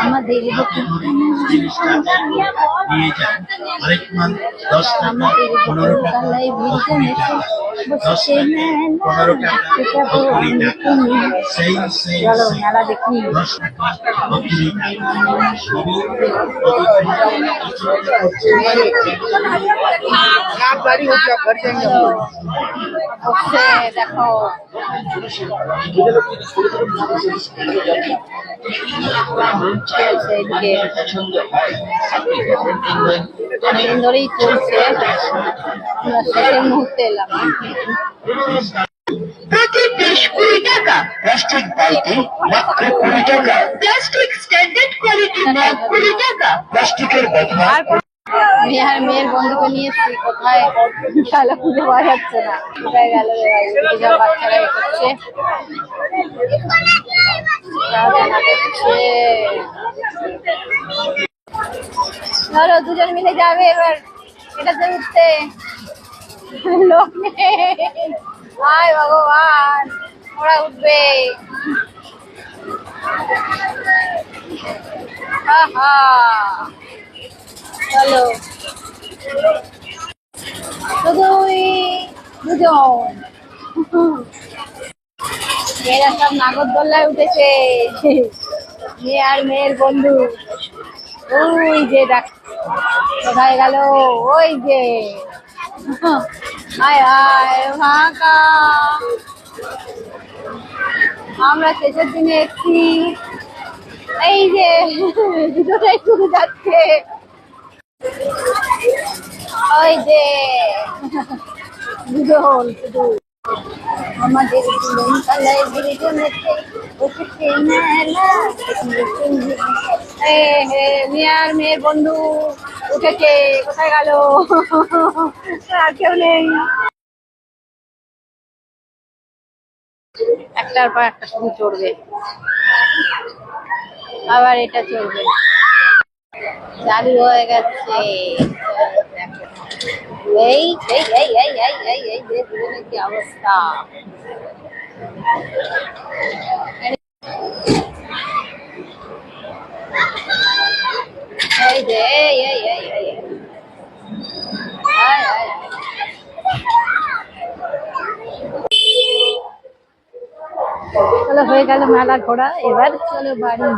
আমাদের নিয়ে যান আরেক মাল দশ টাকা পনেরো টাকা পনেরো টাকা কুড়ি টাকা সেই সেই চলো সেই মেলা দেখি দশ টাকা কুড়ি টাকা সবই হচ্ছে দেখো চলছে এদিকে অনেকদিন ধরেই চলছে আমরা শেষের মুহূর্তে এলাম প্রতি পিস কুড়ি টাকা? প্লাস্টিক বালতি মাত্র কুড়ি টাকা। প্লাস্টিক স্ট্যান্ডার্ড কোয়ালিটি ব্যাগ কুড়ি টাকা। প্লাস্টিকের আর মেয়ের বন্ধুকে নিয়ে এসছি কোথায়? গেল খুঁজে পাওয়া যাচ্ছে না। কোথায় গেল বাচ্চারা এ করছে। ধরো দুজন মিলে যাবে এবার। এটাতে উঠতে। লোক নেই হায় ভগবান ওরা উঠবে চলো মেয়েরা সব নাগরদোল্লায় উঠেছে মেয়ে আর মেয়ের বন্ধু ওই যে দেখ, কোথায় গেল? ওই যে আয় আয় ফাঁকা আমরা শেষের দিনে এসছি। এই যে, দুটোটাই শুধু যাচ্ছে। ওই যে শুধু আমাদের জীবন দুজনেতে বসেছে মেলা। এ হে মেয়ে মেয়ের বন্ধু। উঠেছে, কোথায় গেল? আর কেউ নেই। একটার পর একটা শুধু চড়বে। আবার এটা চলবে চালু হয়ে গেছে। এই এই এই এই এই এই এই যে দুজনের কি অবস্থা এই যে এই এই এই এই এই। আয়, আয়, আয়। চলো হয়ে গেল মেলা ঘোরা এবার চলো বাড়ি।